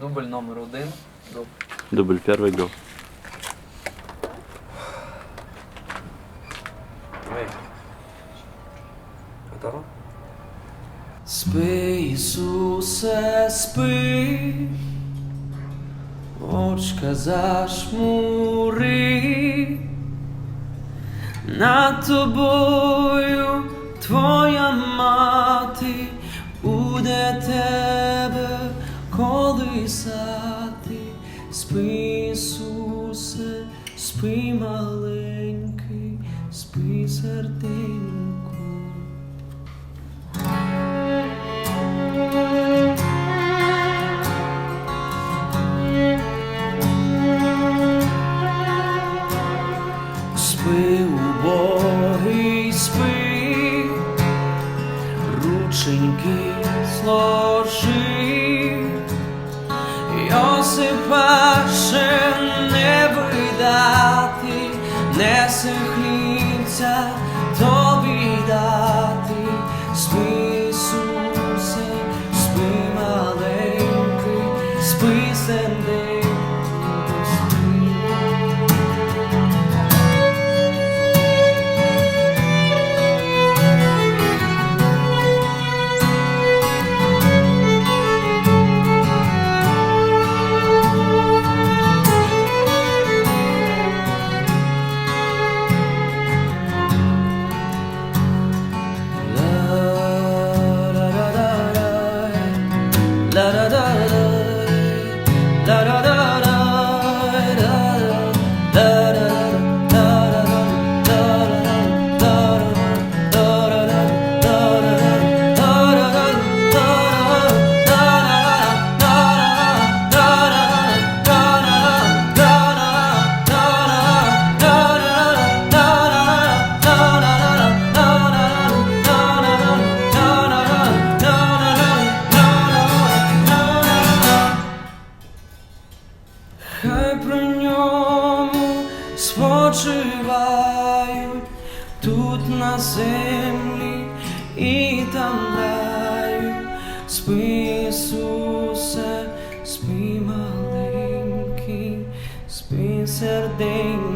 Дубль номер один. Дубль. Дубль первый гол. Спи, Ісусе, спи, очка зашмури, над тобою твоя мати буде тебе колисати. Спи, Ісусе, спи, маленький, спи, серденько. Спи, убогий, спи, рученьки сложи, не видати, несе хлібця тобі дати, спи, Ісусе, спи, маленький, спи, серденько, спочивають тут на землі і там раю. Спи, Ісусе, спи, маленький, спи, серденький.